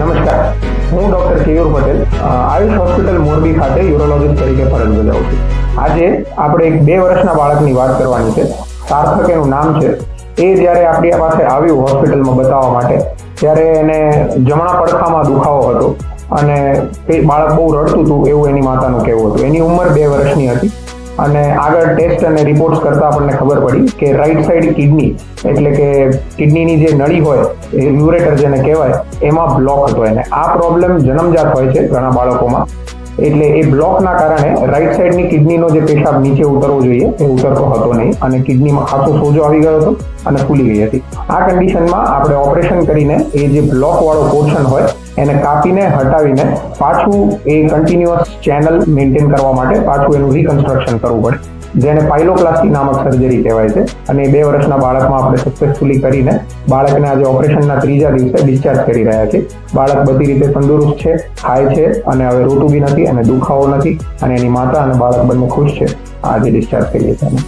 નમસ્કાર. હું doctor Keyur Patel Ayush hospital Morbi ખાતે યુરોલોજી તરીકે ફરજ બજાવું છું. આજે આપણે એક બે વર્ષના બાળકની વાત કરવાની છે. સાર્થક એનું નામ છે. એ જ્યારે આપણી પાસે આવ્યું હોસ્પિટલમાં બતાવવા માટે, ત્યારે એને જમણા પડખામાં દુખાવો હતો અને બાળક બહુ રડતું હતું એવું એની માતાનું કહેવું હતું. એની ઉંમર બે વર્ષની હતી. અને આગળ ટેસ્ટ અને રિપોર્ટ્સ કરતા આપણને ખબર પડી કે રાઈટ સાઈડ કિડની એટલે કે કિડનીની જે નળી હોય, એ યુરેટર જેને કહેવાય, એમાં બ્લોક હતો એને. આ પ્રોબ્લેમ જન્મજાત હોય છે ઘણા બાળકોમાં. એટલે એ બ્લોકના કારણે રાઈટ સાઈડની કિડનીનો જે પેશાબ નીચે ઉતરવો જોઈએ, એ ઉતરતો હતો નહીં. અને કિડનીમાં ખાસો સોજો આવી ગયો હતો અને ફૂલી ગઈ હતી. આ કન્ડિશનમાં આપણે ઓપરેશન કરીને એ જે બ્લોક વાળો પોર્શન હોય, એને કાપીને, હટાવીને પાછું એ કન્ટિન્યુઅસ ચેનલ મેન્ટેન કરવા માટે પાછું એનું રિકન્સ્ટ્રક્શન કરવું પડે. જેને પાઇલોપ્લાસ્ટી નામક સર્જરી કહેવાય છે. અને બે વર્ષના બાળકમાં આપણે સક્સેસફુલી કરીને બાળકને આજે ઓપરેશનના ત્રીજા દિવસે ડિસ્ચાર્જ કરી રહ્યા છીએ. બાળક બધી રીતે તંદુરસ્ત છે, ખાય છે અને હવે રોટું બી નથી અને દુખાવો નથી અને એની માતા અને બાળક બંને ખુશ છે. આજે ડિસ્ચાર્જ કરીએ છીએ.